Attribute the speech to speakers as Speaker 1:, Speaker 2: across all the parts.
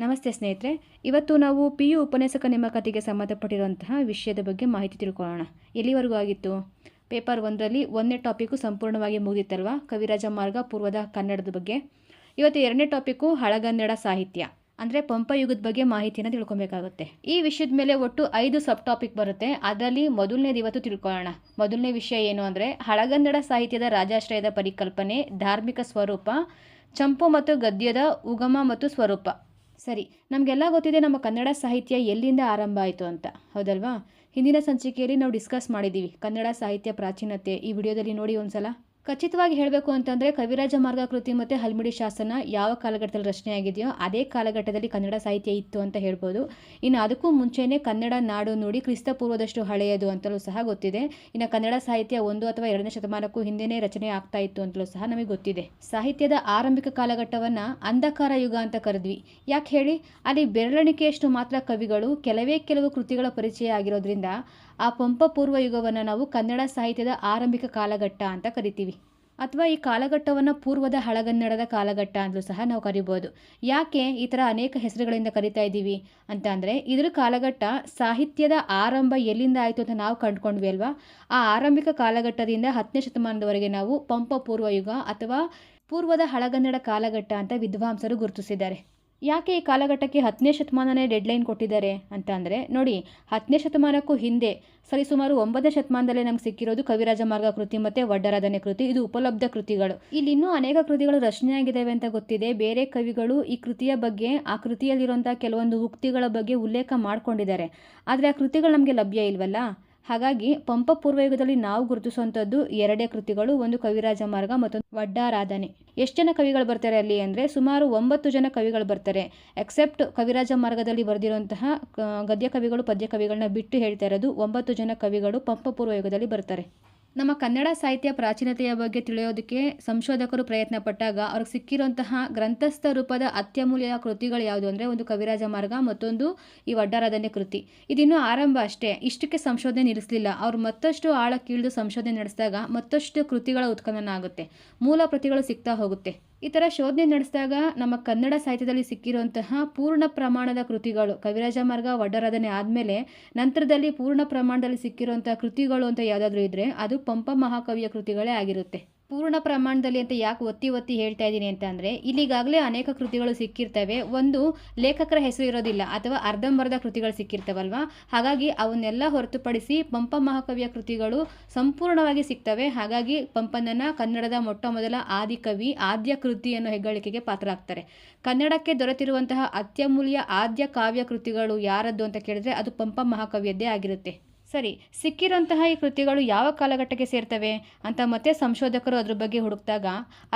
Speaker 1: ನಮಸ್ತೆ ಸ್ನೇಹಿತರೆ, ಇವತ್ತು ನಾವು ಪಿ ಯು ಉಪನ್ಯಾಸಕ ನೇಮಕಾತಿಗೆ ಸಂಬಂಧಪಟ್ಟಿರುವಂತಹ ವಿಷಯದ ಬಗ್ಗೆ ಮಾಹಿತಿ ತಿಳ್ಕೊಳ್ಳೋಣ. ಎಲ್ಲಿವರೆಗೂ ಆಗಿತ್ತು? ಪೇಪರ್ ಒಂದರಲ್ಲಿ ಒಂದನೇ ಟಾಪಿಕ್ಕು ಸಂಪೂರ್ಣವಾಗಿ ಮುಗಿದಿತ್ತಲ್ವ ಕವಿರಾಜ ಮಾರ್ಗ, ಪೂರ್ವದ ಕನ್ನಡದ ಬಗ್ಗೆ. ಇವತ್ತು ಎರಡನೇ ಟಾಪಿಕ್ಕು ಹಳಗನ್ನಡ ಸಾಹಿತ್ಯ, ಅಂದರೆ ಪಂಪ ಯುಗದ ಬಗ್ಗೆ ಮಾಹಿತಿಯನ್ನು ತಿಳ್ಕೊಬೇಕಾಗುತ್ತೆ. ಈ ವಿಷಯದ ಮೇಲೆ ಒಟ್ಟು ಐದು ಸಬ್ ಟಾಪಿಕ್ ಬರುತ್ತೆ. ಅದರಲ್ಲಿ ಮೊದಲನೇದು ಇವತ್ತು ತಿಳ್ಕೊಳ್ಳೋಣ. ಮೊದಲನೇ ವಿಷಯ ಏನು ಅಂದರೆ, ಹಳಗನ್ನಡ ಸಾಹಿತ್ಯದ ರಾಜಾಶ್ರಯದ ಪರಿಕಲ್ಪನೆ, ಧಾರ್ಮಿಕ ಸ್ವರೂಪ, ಚಂಪು ಮತ್ತು ಗದ್ಯದ ಉಗಮ ಮತ್ತು ಸ್ವರೂಪ. ಸರಿ, ನಮಗೆಲ್ಲ ಗೊತ್ತಿದೆ ನಮ್ಮ ಕನ್ನಡ ಸಾಹಿತ್ಯ ಎಲ್ಲಿಂದ ಆರಂಭ ಆಯಿತು ಅಂತ. ಹೌದಲ್ವಾ? ಹಿಂದಿನ ಸಂಚಿಕೆಯಲ್ಲಿ ನಾವು ಡಿಸ್ಕಸ್ ಮಾಡಿದ್ದೀವಿ ಕನ್ನಡ ಸಾಹಿತ್ಯ ಪ್ರಾಚೀನತೆ ಈ ವಿಡಿಯೋದಲ್ಲಿ ನೋಡಿ ಒಂದ್ಸಲ. ಖಚಿತವಾಗಿ ಹೇಳಬೇಕು ಅಂತಂದರೆ ಕವಿರಾಜ ಮಾರ್ಗ ಕೃತಿ ಮತ್ತು ಹಲ್ಮಿಡಿ ಶಾಸನ ಯಾವ ಕಾಲಘಟ್ಟದಲ್ಲಿ ರಚನೆಯಾಗಿದೆಯೋ ಅದೇ ಕಾಲಘಟ್ಟದಲ್ಲಿ ಕನ್ನಡ ಸಾಹಿತ್ಯ ಇತ್ತು ಅಂತ ಹೇಳ್ಬೋದು. ಇನ್ನು ಅದಕ್ಕೂ ಮುಂಚೆಯೇ ಕನ್ನಡ ನಾಡು ನುಡಿ ಕ್ರಿಸ್ತ ಪೂರ್ವದಷ್ಟು ಹಳೆಯದು ಅಂತಲೂ ಸಹ ಗೊತ್ತಿದೆ. ಇನ್ನು ಕನ್ನಡ ಸಾಹಿತ್ಯ ಒಂದು ಅಥವಾ ಎರಡನೇ ಶತಮಾನಕ್ಕೂ ಹಿಂದೆನೇ ರಚನೆ ಆಗ್ತಾ ಇತ್ತು ಅಂತಲೂ ಸಹ ನಮಗೆ ಗೊತ್ತಿದೆ. ಸಾಹಿತ್ಯದ ಆರಂಭಿಕ ಕಾಲಘಟ್ಟವನ್ನು ಅಂಧಕಾರ ಯುಗ ಅಂತ ಕರೆದ್ವಿ. ಯಾಕೆ ಹೇಳಿ? ಅಲ್ಲಿ ಬೆರಳೆಣಿಕೆಯಷ್ಟು ಮಾತ್ರ ಕವಿಗಳು, ಕೆಲವೇ ಕೆಲವು ಕೃತಿಗಳ ಪರಿಚಯ ಆಗಿರೋದ್ರಿಂದ ಆ ಪಂಪ ಪೂರ್ವ ಯುಗವನ್ನು ನಾವು ಕನ್ನಡ ಸಾಹಿತ್ಯದ ಆರಂಭಿಕ ಕಾಲಘಟ್ಟ ಅಂತ ಕರಿತೀವಿ. ಅಥವಾ ಈ ಕಾಲಘಟ್ಟವನ್ನು ಪೂರ್ವದ ಹಳಗನ್ನಡದ ಕಾಲಘಟ್ಟ ಅಂತಲೂ ಸಹ ನಾವು ಕರಿಬೋದು. ಯಾಕೆ ಈ ಥರ ಅನೇಕ ಹೆಸರುಗಳಿಂದ ಕರಿತಾ ಇದ್ದೀವಿ ಅಂತ ಅಂದರೆ ಇದರ ಕಾಲಘಟ್ಟ ಸಾಹಿತ್ಯದ ಆರಂಭ ಎಲ್ಲಿಂದ ಆಯಿತು ಅಂತ ನಾವು ಕಂಡುಕೊಂಡ್ವಿ ಅಲ್ವಾ? ಆ ಆರಂಭಿಕ ಕಾಲಘಟ್ಟದಿಂದ ಹತ್ತನೇ ಶತಮಾನದವರೆಗೆ ನಾವು ಪಂಪ ಪೂರ್ವ ಯುಗ ಅಥವಾ ಪೂರ್ವದ ಹಳಗನ್ನಡ ಕಾಲಘಟ್ಟ ಅಂತ ವಿದ್ವಾಂಸರು ಗುರುತಿಸಿದ್ದಾರೆ. ಯಾಕೆ ಈ ಕಾಲಘಟ್ಟಕ್ಕೆ ಹತ್ತನೇ ಶತಮಾನನೇ ಡೆಡ್ಲೈನ್ ಕೊಟ್ಟಿದ್ದಾರೆ ಅಂತ ಅಂದರೆ, ನೋಡಿ, ಹತ್ತನೇ ಶತಮಾನಕ್ಕೂ ಹಿಂದೆ ಸರಿಸುಮಾರು ಒಂಬತ್ತನೇ ಶತಮಾನದಲ್ಲೇ ನಮ್ಗೆ ಸಿಕ್ಕಿರೋದು ಕವಿರಾಜ ಮಾರ್ಗ ಕೃತಿ ಮತ್ತು ವಡ್ಡರಾಧನೆ ಕೃತಿ. ಇದು ಉಪಲಬ್ಧ ಕೃತಿಗಳು. ಇಲ್ಲಿ ಇನ್ನೂ ಅನೇಕ ಕೃತಿಗಳು ರಚನೆಯಾಗಿದ್ದಾವೆ ಅಂತ ಗೊತ್ತಿದೆ. ಬೇರೆ ಕವಿಗಳು ಈ ಕೃತಿಯ ಬಗ್ಗೆ, ಆ ಕೃತಿಯಲ್ಲಿರುವಂಥ ಕೆಲವೊಂದು ಉಕ್ತಿಗಳ ಬಗ್ಗೆ ಉಲ್ಲೇಖ ಮಾಡ್ಕೊಂಡಿದ್ದಾರೆ. ಆದರೆ ಆ ಕೃತಿಗಳು ನಮಗೆ ಲಭ್ಯ ಇಲ್ವಲ್ಲ? ಹಾಗಾಗಿ ಪಂಪ ಪೂರ್ವಯುಗದಲ್ಲಿ ನಾವು ಗುರುತಿಸುವಂಥದ್ದು ಎರಡೇ ಕೃತಿಗಳು, ಒಂದು ಕವಿರಾಜ ಮಾರ್ಗ ಮತ್ತೊಂದು ವಡ್ಡಾರಾಧನೆ. ಎಷ್ಟು ಜನ ಕವಿಗಳು ಬರ್ತಾರೆ ಅಲ್ಲಿ ಅಂದರೆ ಸುಮಾರು ಒಂಬತ್ತು ಜನ ಕವಿಗಳು ಬರ್ತಾರೆ. ಎಕ್ಸೆಪ್ಟ್ ಕವಿರಾಜ ಮಾರ್ಗದಲ್ಲಿ ಬರೆದಿರುವಂತಹ ಗದ್ಯ ಕವಿಗಳು, ಪದ್ಯ ಕವಿಗಳನ್ನ ಬಿಟ್ಟು ಹೇಳ್ತಾ ಇರೋದು ಒಂಬತ್ತು ಜನ ಕವಿಗಳು ಪಂಪ ಪೂರ್ವಯುಗದಲ್ಲಿ ಬರ್ತಾರೆ. ನಮ್ಮ ಕನ್ನಡ ಸಾಹಿತ್ಯ ಪ್ರಾಚೀನತೆಯ ಬಗ್ಗೆ ತಿಳಿಯೋದಕ್ಕೆ ಸಂಶೋಧಕರು ಪ್ರಯತ್ನ ಪಟ್ಟಾಗ ಅವ್ರಿಗೆ ಸಿಕ್ಕಿರುವಂತಹ ಗ್ರಂಥಸ್ಥ ರೂಪದ ಅತ್ಯಮೂಲ್ಯ ಕೃತಿಗಳು ಯಾವುದು ಅಂದರೆ ಒಂದು ಕವಿರಾಜ ಮಾರ್ಗ ಮತ್ತೊಂದು ಈ ವಡ್ಡಾರಾಧನೆ ಕೃತಿ. ಇದಿನ್ನೂ ಆರಂಭ ಅಷ್ಟೇ. ಇಷ್ಟಕ್ಕೆ ಸಂಶೋಧನೆ ನಿಲ್ಲಿಸಲಿಲ್ಲ. ಅವ್ರು ಮತ್ತಷ್ಟು ಆಳ ಕೀಳಿದು ಸಂಶೋಧನೆ ನಡೆಸಿದಾಗ ಮತ್ತಷ್ಟು ಕೃತಿಗಳ ಉತ್ಖನನ ಆಗುತ್ತೆ. ಮೂಲ ಪ್ರತಿಗಳು ಸಿಗ್ತಾ ಹೋಗುತ್ತೆ. ಈ ಥರ ಶೋಧನೆ ನಡೆಸಿದಾಗ ನಮ್ಮ ಕನ್ನಡ ಸಾಹಿತ್ಯದಲ್ಲಿ ಸಿಕ್ಕಿರುವಂತಹ ಪೂರ್ಣ ಪ್ರಮಾಣದ ಕೃತಿಗಳು, ಕವಿರಾಜ ಮಾರ್ಗ ವಡ್ಡರಾಧನೆ ಆದಮೇಲೆ ನಂತರದಲ್ಲಿ ಪೂರ್ಣ ಪ್ರಮಾಣದಲ್ಲಿ ಸಿಕ್ಕಿರುವಂಥ ಕೃತಿಗಳು ಅಂತ ಯಾವುದಾದ್ರೂ ಇದ್ದರೆ ಅದು ಪಂಪ ಮಹಾಕವಿಯ ಕೃತಿಗಳೇ ಆಗಿರುತ್ತೆ. ಪೂರ್ಣ ಪ್ರಮಾಣದಲ್ಲಿ ಅಂತ ಯಾಕೆ ಒತ್ತಿ ಒತ್ತಿ ಹೇಳ್ತಾ ಇದ್ದೀನಿ ಅಂತ ಅಂದರೆ, ಇಲ್ಲಿಗಾಗಲೇ ಅನೇಕ ಕೃತಿಗಳು ಸಿಕ್ಕಿರ್ತವೆ. ಒಂದು ಲೇಖಕರ ಹೆಸರು ಇರೋದಿಲ್ಲ, ಅಥವಾ ಅರ್ಧಂಬರ್ಧ ಕೃತಿಗಳು ಸಿಕ್ಕಿರ್ತವಲ್ವಾ? ಹಾಗಾಗಿ ಅವನ್ನೆಲ್ಲ ಹೊರತುಪಡಿಸಿ ಪಂಪ ಮಹಾಕವಿಯ ಕೃತಿಗಳು ಸಂಪೂರ್ಣವಾಗಿ ಸಿಗ್ತವೆ ಹಾಗಾಗಿ ಪಂಪನನ್ನು ಕನ್ನಡದ ಮೊಟ್ಟ ಮೊದಲ ಆದಿಕವಿ ಆದ್ಯ ಕೃತಿ ಅನ್ನೋ ಹೆಗ್ಗಳಿಕೆಗೆ ಪಾತ್ರ ಆಗ್ತಾರೆ ಕನ್ನಡಕ್ಕೆ ದೊರೆತಿರುವಂತಹ ಅತ್ಯಮೂಲ್ಯ ಆದ್ಯ ಕಾವ್ಯ ಕೃತಿಗಳು ಯಾರದ್ದು ಅಂತ ಕೇಳಿದ್ರೆ ಅದು ಪಂಪ ಮಹಾಕವಿಯದ್ದೇ ಆಗಿರುತ್ತೆ. ಸರಿ ಸಿಕ್ಕಿರೋಂತಹ ಈ ಕೃತಿಗಳು ಯಾವ ಕಾಲಘಟ್ಟಕ್ಕೆ ಸೇರ್ತವೆ ಅಂತ ಮತ್ತೆ ಸಂಶೋಧಕರು ಅದ್ರ ಬಗ್ಗೆ ಹುಡುಕ್ದಾಗ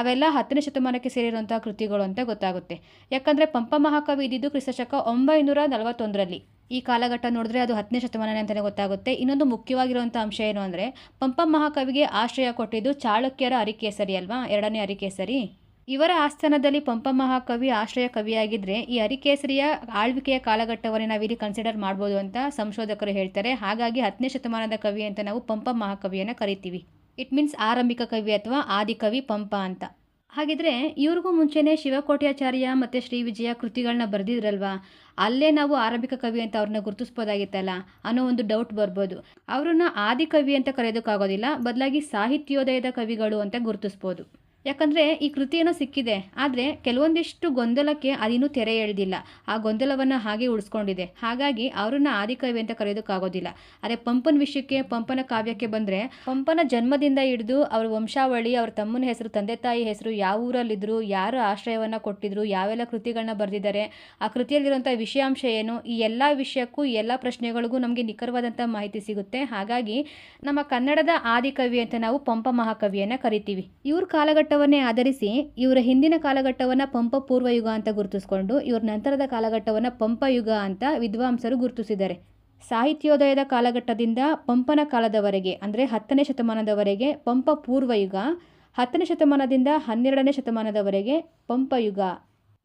Speaker 1: ಅವೆಲ್ಲ ಹತ್ತನೇ ಶತಮಾನಕ್ಕೆ ಸೇರಿರುವಂತಹ ಕೃತಿಗಳು ಅಂತ ಗೊತ್ತಾಗುತ್ತೆ. ಯಾಕಂದರೆ ಪಂಪ ಮಹಾಕವಿ ಇದ್ದಿದ್ದು ಕ್ರಿಸ್ತಶಕ ಒಂಬೈನೂರ ನಲವತ್ತೊಂದರಲ್ಲಿ. ಈ ಕಾಲಘಟ್ಟ ನೋಡಿದ್ರೆ ಅದು ಹತ್ತನೇ ಶತಮಾನನೇ ಅಂತಲೇ ಗೊತ್ತಾಗುತ್ತೆ. ಇನ್ನೊಂದು ಮುಖ್ಯವಾಗಿರುವಂಥ ಅಂಶ ಏನು ಅಂದರೆ ಪಂಪ ಮಹಾಕವಿಗೆ ಆಶ್ರಯ ಕೊಟ್ಟಿದ್ದು ಚಾಳುಕ್ಯರ ಅರಿಕೇಸರಿ ಅಲ್ವಾ? ಎರಡನೇ ಅರಿಕೇಸರಿ. ಇವರ ಆಸ್ಥಾನದಲ್ಲಿ ಪಂಪ ಮಹಾಕವಿ ಆಶ್ರಯ ಕವಿಯಾಗಿದ್ದರೆ ಈ ಅರಿಕೇಸರಿಯ ಆಳ್ವಿಕೆಯ ಕಾಲಘಟ್ಟವನ್ನೇ ನಾವಿಲ್ಲಿ ಕನ್ಸಿಡರ್ ಮಾಡ್ಬೋದು ಅಂತ ಸಂಶೋಧಕರು ಹೇಳ್ತಾರೆ. ಹಾಗಾಗಿ ಹತ್ತನೇ ಶತಮಾನದ ಕವಿ ಅಂತ ನಾವು ಪಂಪ ಮಹಾಕವಿಯನ್ನು ಕರಿತೀವಿ. ಇಟ್ ಮೀನ್ಸ್ ಆರಂಭಿಕ ಕವಿ ಅಥವಾ ಆದಿಕವಿ ಪಂಪ ಅಂತ. ಹಾಗಿದ್ರೆ ಇವ್ರಿಗೂ ಮುಂಚೆನೇ ಶಿವಕೋಟ್ಯಾಚಾರ್ಯ ಮತ್ತು ಶ್ರೀ ವಿಜಯ ಕೃತಿಗಳನ್ನ ಬರೆದಿದ್ರಲ್ವಾ? ಅಲ್ಲೇ ನಾವು ಆರಂಭಿಕ ಕವಿ ಅಂತ ಅವ್ರನ್ನ ಗುರುತಿಸ್ಬೋದಾಗಿತ್ತಲ್ಲ? ಅನ್ನೋ ಒಂದು ಡೌಟ್ ಬರ್ಬೋದು. ಅವ್ರನ್ನ ಆದಿಕವಿ ಅಂತ ಕರೆಯೋದಕ್ಕಾಗೋದಿಲ್ಲ. ಬದಲಾಗಿ ಸಾಹಿತ್ಯೋದಯದ ಕವಿಗಳು ಅಂತ ಗುರುತಿಸ್ಬೋದು. ಯಾಕಂದರೆ ಈ ಕೃತಿಯನ್ನು ಸಿಕ್ಕಿದೆ, ಆದರೆ ಕೆಲವೊಂದಿಷ್ಟು ಗೊಂದಲಕ್ಕೆ ಅದಿನ್ನೂ ತೆರೆ ಎಳೆದಿಲ್ಲ. ಆ ಗೊಂದಲವನ್ನು ಹಾಗೆ ಉಳಿಸ್ಕೊಂಡಿದೆ. ಹಾಗಾಗಿ ಅವರನ್ನು ಆದಿಕವಿ ಅಂತ ಕರೆಯೋದಕ್ಕಾಗೋದಿಲ್ಲ. ಆದರೆ ಪಂಪನ ವಿಷಯಕ್ಕೆ, ಪಂಪನ ಕಾವ್ಯಕ್ಕೆ ಬಂದರೆ, ಪಂಪನ ಜನ್ಮದಿಂದ ಹಿಡಿದು ಅವರ ವಂಶಾವಳಿ, ಅವ್ರ ತಮ್ಮನ ಹೆಸರು, ತಂದೆ ತಾಯಿ ಹೆಸರು, ಯಾವ ಊರಲ್ಲಿದ್ದರು ಯಾರು ಆಶ್ರಯವನ್ನು ಕೊಟ್ಟಿದ್ರು, ಯಾವೆಲ್ಲ ಕೃತಿಗಳನ್ನ ಬರೆದಿದ್ದಾರೆ, ಆ ಕೃತಿಯಲ್ಲಿರುವಂಥ ವಿಷಯಾಂಶ ಏನು, ಈ ಎಲ್ಲ ವಿಷಯಕ್ಕೂ ಎಲ್ಲ ಪ್ರಶ್ನೆಗಳಿಗೂ ನಮಗೆ ನಿಖರವಾದಂಥ ಮಾಹಿತಿ ಸಿಗುತ್ತೆ. ಹಾಗಾಗಿ ನಮ್ಮ ಕನ್ನಡದ ಆದಿಕವಿ ಅಂತ ನಾವು ಪಂಪ ಮಹಾಕವಿಯನ್ನು ಕರಿತೀವಿ. ಇವ್ರ ಕಾಲಘಟ್ಟ ಕಾಲಘಟ್ಟವನ್ನೇ ಆಧರಿಸಿ ಇವರ ಹಿಂದಿನ ಕಾಲಘಟ್ಟವನ್ನು ಪಂಪ ಪೂರ್ವ ಯುಗ ಅಂತ ಗುರುತಿಸಿಕೊಂಡು ಇವರ ನಂತರದ ಕಾಲಘಟ್ಟವನ್ನು ಪಂಪ ಯುಗ ಅಂತ ವಿದ್ವಾಂಸರು ಗುರುತಿಸಿದ್ದಾರೆ. ಸಾಹಿತ್ಯೋದಯದ ಕಾಲಘಟ್ಟದಿಂದ ಪಂಪನ ಕಾಲದವರೆಗೆ, ಅಂದರೆ ಹತ್ತನೇ ಶತಮಾನದವರೆಗೆ ಪಂಪ ಪೂರ್ವ ಯುಗ ಹತ್ತನೇ ಶತಮಾನದಿಂದ ಹನ್ನೆರಡನೇ ಶತಮಾನದವರೆಗೆ ಪಂಪ ಯುಗ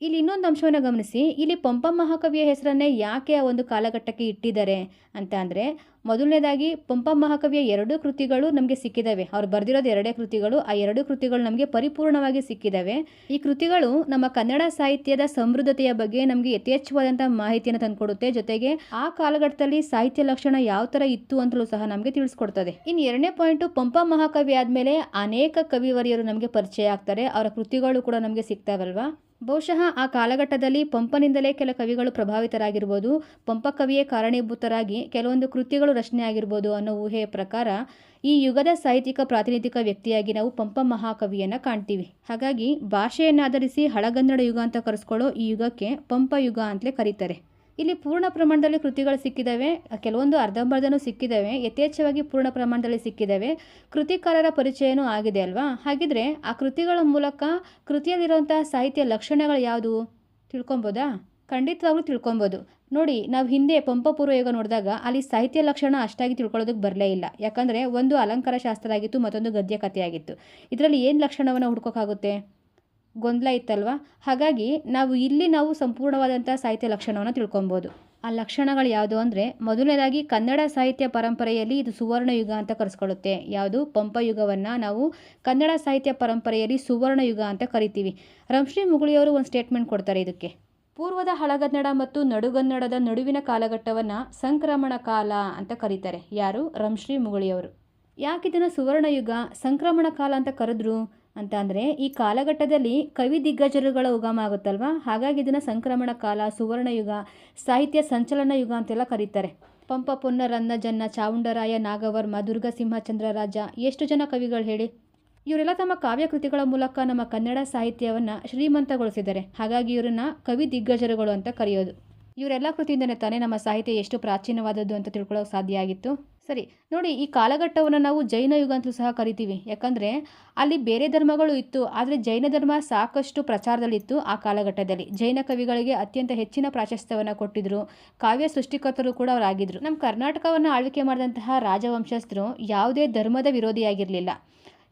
Speaker 1: ಇಲ್ಲಿ ಇನ್ನೊಂದು ಅಂಶವನ್ನು ಗಮನಿಸಿ. ಇಲ್ಲಿ ಪಂಪ ಮಹಾಕವಿಯ ಹೆಸರನ್ನೇ ಯಾಕೆ ಆ ಒಂದು ಕಾಲಘಟ್ಟಕ್ಕೆ ಇಟ್ಟಿದ್ದಾರೆ ಅಂತ ಅಂದರೆ, ಮೊದಲನೇದಾಗಿ ಪಂಪ ಮಹಾಕವಿಯ ಎರಡು ಕೃತಿಗಳು ನಮಗೆ ಸಿಕ್ಕಿದ್ದಾವೆ ಅವ್ರು ಬರೆದಿರೋದು ಎರಡೇ ಕೃತಿಗಳು, ಆ ಎರಡು ಕೃತಿಗಳು ನಮಗೆ ಪರಿಪೂರ್ಣವಾಗಿ ಸಿಕ್ಕಿದ್ದಾವೆ ಈ ಕೃತಿಗಳು ನಮ್ಮ ಕನ್ನಡ ಸಾಹಿತ್ಯದ ಸಮೃದ್ಧತೆಯ ಬಗ್ಗೆ ನಮಗೆ ಯಥೇಚ್ಛವಾದಂಥ ಮಾಹಿತಿಯನ್ನು ತಂದುಕೊಡುತ್ತೆ. ಜೊತೆಗೆ ಆ ಕಾಲಘಟ್ಟದಲ್ಲಿ ಸಾಹಿತ್ಯ ಲಕ್ಷಣ ಯಾವ ಥರ ಇತ್ತು ಅಂತಲೂ ಸಹ ನಮಗೆ ತಿಳಿಸ್ಕೊಡ್ತದೆ. ಇನ್ನು ಎರಡನೇ ಪಾಯಿಂಟು, ಪಂಪ ಮಹಾಕವಿ ಆದಮೇಲೆ ಅನೇಕ ಕವಿವರಿಯರು ನಮಗೆ ಪರಿಚಯ ಆಗ್ತಾರೆ. ಅವರ ಕೃತಿಗಳು ಕೂಡ ನಮಗೆ ಸಿಗ್ತಾವಲ್ವಾ ಬಹುಶಃ ಆ ಕಾಲಘಟ್ಟದಲ್ಲಿ ಪಂಪನಿಂದಲೇ ಕೆಲ ಕವಿಗಳು ಪ್ರಭಾವಿತರಾಗಿರ್ಬೋದು. ಪಂಪ ಕವಿಯೇ ಕಾರಣೀಭೂತರಾಗಿ ಕೆಲವೊಂದು ಕೃತಿಗಳು ರಚನೆ ಆಗಿರ್ಬೋದು ಅನ್ನೋ ಊಹೆಯ ಪ್ರಕಾರ ಈ ಯುಗದ ಸಾಹಿತ್ಯಿಕ ಪ್ರಾತಿನಿಧಿಕ ವ್ಯಕ್ತಿಯಾಗಿ ನಾವು ಪಂಪ ಮಹಾಕವಿಯನ್ನು ಕಾಣ್ತೀವಿ. ಹಾಗಾಗಿ ಭಾಷೆಯನ್ನಾಧರಿಸಿ ಹಳಗನ್ನಡ ಯುಗ ಅಂತ ಕರೆಸ್ಕೊಳ್ಳೋ ಈ ಯುಗಕ್ಕೆ ಪಂಪ ಯುಗ ಅಂತಲೇ ಕರೀತಾರೆ. ಇಲ್ಲಿ ಪೂರ್ಣ ಪ್ರಮಾಣದಲ್ಲಿ ಕೃತಿಗಳು ಸಿಕ್ಕಿದ್ದಾವೆ ಕೆಲವೊಂದು ಅರ್ಧಂಬರ್ಧನೂ ಸಿಕ್ಕಿದ್ದಾವೆ ಯಥೇಚ್ಛವಾಗಿ ಪೂರ್ಣ ಪ್ರಮಾಣದಲ್ಲಿ ಸಿಕ್ಕಿದ್ದಾವೆ ಕೃತಿಕಾರರ ಪರಿಚಯನೂ ಆಗಿದೆ ಅಲ್ವಾ? ಹಾಗಿದ್ರೆ ಆ ಕೃತಿಗಳ ಮೂಲಕ ಕೃತಿಯಲ್ಲಿರುವಂತಹ ಸಾಹಿತ್ಯ ಲಕ್ಷಣಗಳು ಯಾವುದು? ತಿಳ್ಕೊಬೋದಾ ಖಂಡಿತವಾಗ್ಲೂ ತಿಳ್ಕೊಬೋದು ನೋಡಿ, ನಾವು ಹಿಂದೆ ಪಂಪ ಪೂರ್ವಯೋಗ ನೋಡಿದಾಗ ಅಲ್ಲಿ ಸಾಹಿತ್ಯ ಲಕ್ಷಣ ಅಷ್ಟಾಗಿ ತಿಳ್ಕೊಳ್ಳೋದಕ್ಕೆ ಬರಲೇ ಇಲ್ಲ. ಯಾಕಂದರೆ ಒಂದು ಅಲಂಕಾರ ಶಾಸ್ತ್ರ ಆಗಿತ್ತು ಮತ್ತೊಂದು ಗದ್ಯ ಕಥೆಯಾಗಿತ್ತು ಇದರಲ್ಲಿ ಏನು ಲಕ್ಷಣವನ್ನು ಹುಡ್ಕೋಕ್ಕಾಗುತ್ತೆ ಗೊಂದಲ ಇತ್ತಲ್ವ? ಹಾಗಾಗಿ ನಾವು ಇಲ್ಲಿ ನಾವು ಸಂಪೂರ್ಣವಾದಂಥ ಸಾಹಿತ್ಯ ಲಕ್ಷಣವನ್ನು ತಿಳ್ಕೊಬೋದು ಆ ಲಕ್ಷಣಗಳು ಯಾವುದು ಅಂದರೆ, ಮೊದಲನೇದಾಗಿ ಕನ್ನಡ ಸಾಹಿತ್ಯ ಪರಂಪರೆಯಲ್ಲಿ ಇದು ಸುವರ್ಣ ಯುಗ ಅಂತ ಕರೆಸ್ಕೊಳ್ಳುತ್ತೆ. ಯಾವುದು? ಪಂಪಯುಗವನ್ನು ನಾವು ಕನ್ನಡ ಸಾಹಿತ್ಯ ಪರಂಪರೆಯಲ್ಲಿ ಸುವರ್ಣ ಯುಗ ಅಂತ ಕರಿತೀವಿ. ರಂಶ್ರೀ ಮುಗುಳಿಯವರು ಒಂದು ಸ್ಟೇಟ್ಮೆಂಟ್ ಕೊಡ್ತಾರೆ ಇದಕ್ಕೆ. ಪೂರ್ವದ ಹಳಗನ್ನಡ ಮತ್ತು ನಡುಗನ್ನಡದ ನಡುವಿನ ಕಾಲಘಟ್ಟವನ್ನು ಸಂಕ್ರಮಣ ಕಾಲ ಅಂತ ಕರೀತಾರೆ. ಯಾರು? ರಂಶ್ರೀ ಮುಗುಳಿಯವರು. ಯಾಕಿದನ್ನು ಸುವರ್ಣ ಯುಗ ಸಂಕ್ರಮಣ ಕಾಲ ಅಂತ ಕರೆದ್ರು? ಅಂತ ಅಂದರೆ ಈ ಕಾಲಘಟ್ಟದಲ್ಲಿ ಕವಿ ದಿಗ್ಗಜರುಗಳ ಉಗಮ ಆಗುತ್ತಲ್ವಾ ಹಾಗಾಗಿ ಇದನ್ನು ಸಂಕ್ರಮಣ ಕಾಲ, ಸುವರ್ಣಯುಗ, ಸಾಹಿತ್ಯ ಸಂಚಲನ ಯುಗ ಅಂತೆಲ್ಲ ಕರೀತಾರೆ. ಪಂಪ ಪೊನ್ನ ರನ್ನ ಜನ್ನ ಚಾವುಂಡರಾಯ ನಾಗವರ್ಮ ದುರ್ಗಸಿಂಹಚಂದ್ರ ರಾಜ ಎಷ್ಟು ಜನ ಕವಿಗಳು ಹೇಳಿ? ಇವರೆಲ್ಲ ತಮ್ಮ ಕಾವ್ಯ ಕೃತಿಗಳ ಮೂಲಕ ನಮ್ಮ ಕನ್ನಡ ಸಾಹಿತ್ಯವನ್ನು ಶ್ರೀಮಂತಗೊಳಿಸಿದ್ದಾರೆ. ಹಾಗಾಗಿ ಇವರನ್ನ ಕವಿ ದಿಗ್ಗಜರುಗಳು ಅಂತ ಕರೆಯೋದು. ಇವರೆಲ್ಲ ಕೃತಿಯಿಂದನೇ ತಾನೇ ನಮ್ಮ ಸಾಹಿತ್ಯ ಎಷ್ಟು ಪ್ರಾಚೀನವಾದದ್ದು ಅಂತ ತಿಳ್ಕೊಳ್ಳೋಕೆ ಸಾಧ್ಯ ಆಗಿತ್ತು. ಸರಿ, ನೋಡಿ, ಈ ಕಾಲಘಟ್ಟವನ್ನು ನಾವು ಜೈನ ಯುಗ ಅಂತಲೂ ಸಹ ಕರಿತೀವಿ. ಯಾಕಂದರೆ, ಅಲ್ಲಿ ಬೇರೆ ಧರ್ಮಗಳು ಇತ್ತು, ಆದರೆ ಜೈನ ಧರ್ಮ ಸಾಕಷ್ಟು ಪ್ರಚಾರದಲ್ಲಿತ್ತು ಆ ಕಾಲಘಟ್ಟದಲ್ಲಿ. ಜೈನ ಕವಿಗಳಿಗೆ ಅತ್ಯಂತ ಹೆಚ್ಚಿನ ಪ್ರಾಶಸ್ತ್ಯವನ್ನು ಕೊಟ್ಟಿದ್ದರು ಕಾವ್ಯ ಸೃಷ್ಟಿಕರ್ತರು ಕೂಡ ಅವರಾಗಿದ್ದರು ನಮ್ಮ ಕರ್ನಾಟಕವನ್ನು ಆಳ್ವಿಕೆ ಮಾಡಿದಂತಹ ರಾಜವಂಶಸ್ಥರು ಯಾವುದೇ ಧರ್ಮದ ವಿರೋಧಿಯಾಗಿರಲಿಲ್ಲ.